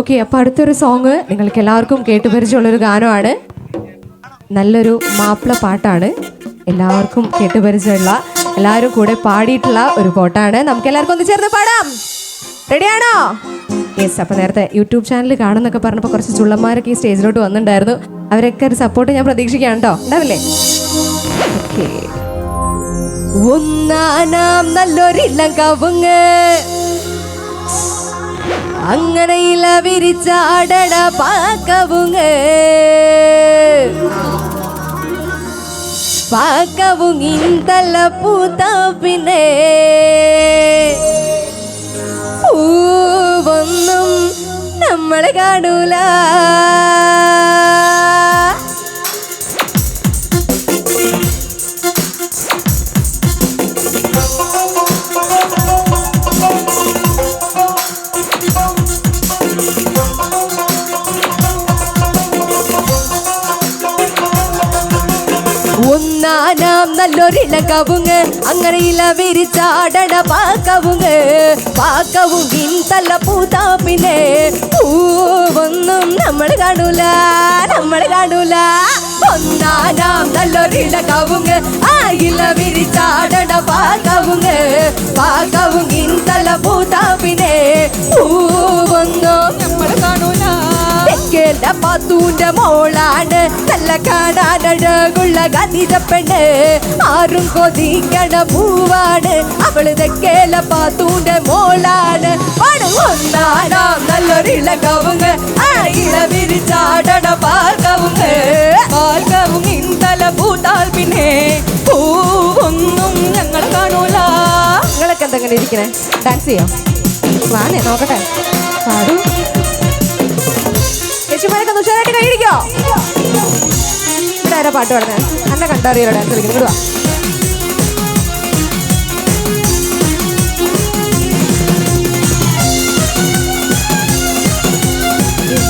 Okay അപ്പൊ അടുത്തൊരു song നിങ്ങൾക്ക് എല്ലാവർക്കും കേട്ടുപരിചയമുള്ളൊരു ഗാനമാണ്. നല്ലൊരു മാപ്പിള പാട്ടാണ്. എല്ലാവർക്കും കേട്ടുപരിചയമുള്ള എല്ലാവരും കൂടെ പാടിയിട്ടുള്ള ഒരു പാട്ടാണ്. നമുക്ക് എല്ലാവർക്കും ഒന്ന് ചേർന്ന് പാടാം. റെഡിയാണോ യെസ് അപ്പൊ നേരത്തെ യൂട്യൂബ് ചാനൽ കാണുന്നൊക്കെ പറഞ്ഞപ്പോൾ കുറച്ച് ചുള്ളന്മാരൊക്കെ ഈ സ്റ്റേജിലോട്ട് വന്നിട്ടുണ്ടായിരുന്നു. അവരൊക്കെ ഒരു സപ്പോർട്ട് ഞാൻ പ്രതീക്ഷിക്കുകയാണ് കേട്ടോ. ഉണ്ടാവില്ലേ? ഓക്കെ ഒന്നാനാം നല്ലൊരില്ലം കവുങ്ങ്. അങ്ങനെ ഇല വിരിച്ചാടട പാക്കവുങ്ങ്. തല പൂത്ത പിന്നെ പൂവൊന്നും നമ്മളെ കാണൂല. നല്ലൊരില അങ്ങനെ ഇല വിരിച്ചാടണ പാക്കവുങ്ങ്. പാക്കവുങ്ങിൻ തല്ല പൂത്താ പിന്നെ പൂവൊന്നും നമ്മൾ കാണൂല നമ്മൾ കാണൂല. ഒന്നാനാം നല്ലൊരില കവുങ്ങ് ആയില്ല ഇല വിരിച്ചാടണ പാക്കവുങ്ങ്. പാക്കവുങ്ങിൻ തല്ല പൂത്താ പിന്നെ കാണൂല തെക്കേണ്ട പാത്തൂന്റെ മോളാണ്. നല്ല കാണാനഴകുള്ള ഗതിര പെണ്ണ്. ആരും കൊതിക്കണ പൂവാണ്. അവൾ തെക്കേല പാത്തൂന്റെ മോളാണ്. ഒന്നാടാം നല്ലൊരിള കവുങ്ങ് വിരിച്ചാടണ ഇള വിരിച്ചാടണ പാൽ കവുങ്ങിൻ തല പൂത്താൽ പിന്നെ പൂവൊന്നും ഞങ്ങൾ കാണൂല. നിങ്ങളൊക്കെ എന്തെങ്ങനെ ഇരിക്കണേ? ഡാൻസ് ചെയ്യാം? വാണേ നോക്കട്ടെ. പാടൂ. ചേച്ചിമാരൊക്കെ ഒന്ന് ഉഷാറായിട്ട് കൈയിടിക്കോ? ഇവിടെ ആരാ പാട്ട് പാടുന്നത് അന്നെ കണ്ടറിയാലോ ഡാൻസ് കളിക്കുന്നത്. ഇങ്ങോട്ട് വാ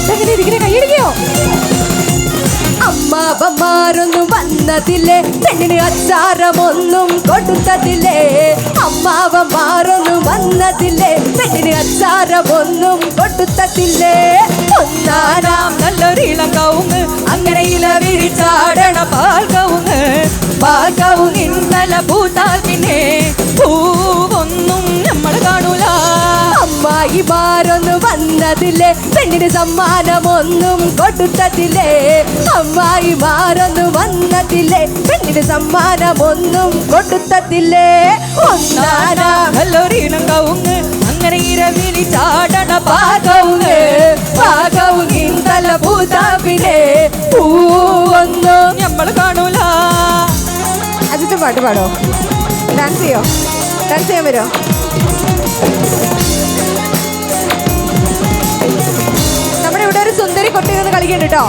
ഇതെങ്ങനെ ഇരിക്കണേ കൈയിടിക്കോ? അമ്മാവന്മാരൊന്നും വന്നതില്ലേ? പെണ്ണിന് അച്ചാരമൊന്നും കൊടുത്തതില്ലേ? അമ്മാവന്മാരൊന്നും വന്നതില്ലേ? അച്ചാരമൊന്നും പൊട്ടുത്തത്തില്ലേ? ഒന്നാനാം നല്ലൊരിളം കവുങ്ങ് അങ്ങനെ ഇല വിരിച്ചാടണ പാൽ കവുങ്ങ്. പാൽ കവുങ്ങ് ഇന്നല പൂത്താൽ പിന്നെ പൂവൊന്നും നമ്മൾ കാണൂല. അമ്മായിമാരൊന്നും വന്നതില്ലേ? പെണ്ണിന് സമ്മാനമൊന്നും കൊടുത്തതില്ലേ അമ്മായിമാരൊന്നും വന്നതില്ലേ? പെണ്ണിന് സമ്മാനമൊന്നും കൊടുത്തതില്ലേ ഒന്നാനാ നല്ലൊരിനം കവുങ്ങ് ഇരവിലി ചാടണ പാകവുങ്ങ് പാകവുങ്ങ് ഇന്തല പൂതാപിനെ. പൂവൊന്നും നമ്മൾ കാണൂല. അജിത്ത് പാട്ട് പാടോ? ഡാൻസ് ചെയ്യോ? ഡാൻസ് ചെയ്യാൻ വരുമോ നമ്മുടെ ഇവിടെ ഒരു സുന്ദരി കൊട്ടി നിന്ന് കളിക്കുന്നുണ്ട് കേട്ടോ.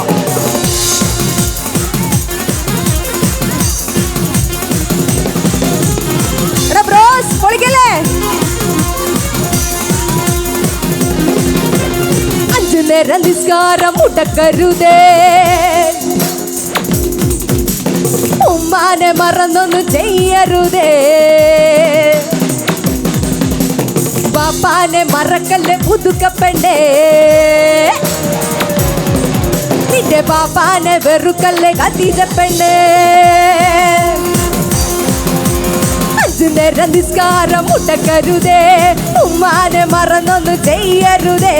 അഞ്ചു നേരം നിസ്കാരം മുടക്കരുതേ. ഉമ്മാനെ മറന്നൊന്നും ചെയ്യരുതേ. പാപ്പാനെ മറക്കല്ലേ പുതുക്കപ്പെണ്ടേ. നിന്റെ പാപ്പാനെ വെറുക്കല്ലേ കത്തിച്ചപ്പെണ്ടേ. അഞ്ചു നിസ്കാരം മുട്ടക്കരുതേ. ഉമ്മാനെ മറന്നൊന്നും ചെയ്യരുതേ.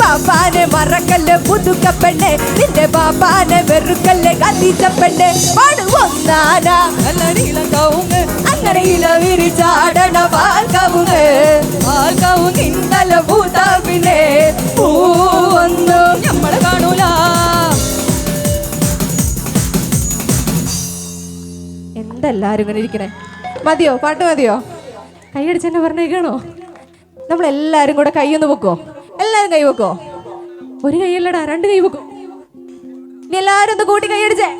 പാപ്പാനെ മറക്കല്ല് പുതുക്കപ്പെണ്ണെ നിന്റെ പാപ്പാനെ വെറുക്കല്ല് കത്തിച്ചപ്പെണ്ണെ പാടുവന്നാനാ അങ്ങനെ ഇല വിരിച്ചാടണ പാൽക്കവുങ്ങ് പാൽക്കവുങ്ങ് ഇന്നല പൂതാപിനെ പൂവൊന്നും നമ്മളെ കാണൂല. എന്തെല്ലാരും ഇങ്ങനെ ഇരിക്കണേ? മതിയോ? പാട്ട് മതിയോ? കൈയടിച്ചെന്നെ പറഞ്ഞേക്കാണോ? നമ്മളെല്ലാരും കൂടെ കൈയൊന്ന് വെക്കോ എല്ലാരും കൈ വെക്കോ ഒരു കൈയല്ലടാ രണ്ട് കൈ വെക്കും ഇനി എല്ലാവരും ഒന്ന് കൂട്ടി കൈയടിച്ചേ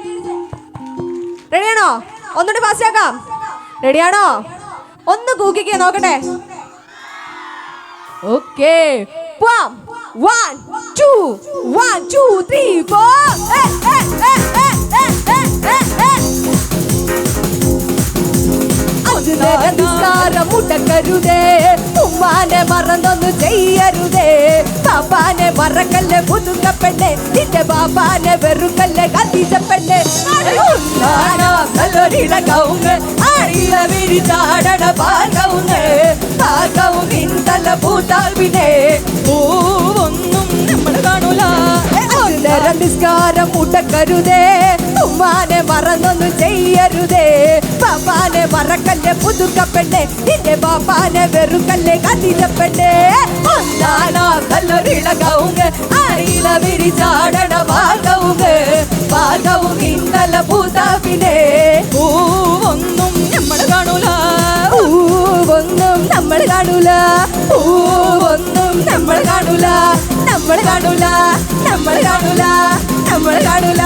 റെഡിയാണോ ഒന്നുകൂടി ഫാസ്റ്റ് ആക്കാം. റെഡിയാണോ ഒന്ന് കൂക്കിക്കേ നോക്കട്ടെ. ഓക്കേ പോവാം one two one two three four നിസ്കാരം മുടക്കരുതേ ഉമ്മാനെ മറന്നൊന്നും ചെയ്യരുതേ. പാപ്പാനെ മറക്കല്ലേ പുതുങ്ങ പെണ്ണെ. നിന്റെ പാപ്പാനെ വെറുക്കല്ലേ കത്തിച്ച പെണ്ണെ. നല്ലൊരിടകവുങ്ങ് ആടിയില വിരിച്ചാടണ പാകവുങ്ങ് പാകവും ഇന്നല്ല പൂത്താൽ പിന്നെ പൂവൊന്നും നമ്മൾ കാണൂല. നിസ്കാരം മുടക്കരുതേ ഉമ്മാനെ മറന്നൊന്നും ചെയ്യരുതേ. പാപ്പാനെ മറക്കല്ലേ പുതുക്ക പെണ്ണെ. നിന്റെ പാപ്പാനെ വെറുക്കല്ലേ കത്തിച്ച പെണ്ണെ. ഒന്നാണോ നല്ലൊരിളകവുങ്ങ് അറിയില വിരിച്ചാടണ ഇന്നലെ പൂവൊന്നും നമ്മൾ കാണൂല. പൂവൊന്നും നമ്മൾ കാണൂല. പൂവൊന്നും നമ്മൾ കാണൂല. നമ്മൾ കാണൂല. നമ്മൾ കാണൂല. നമ്മൾ കാണൂല.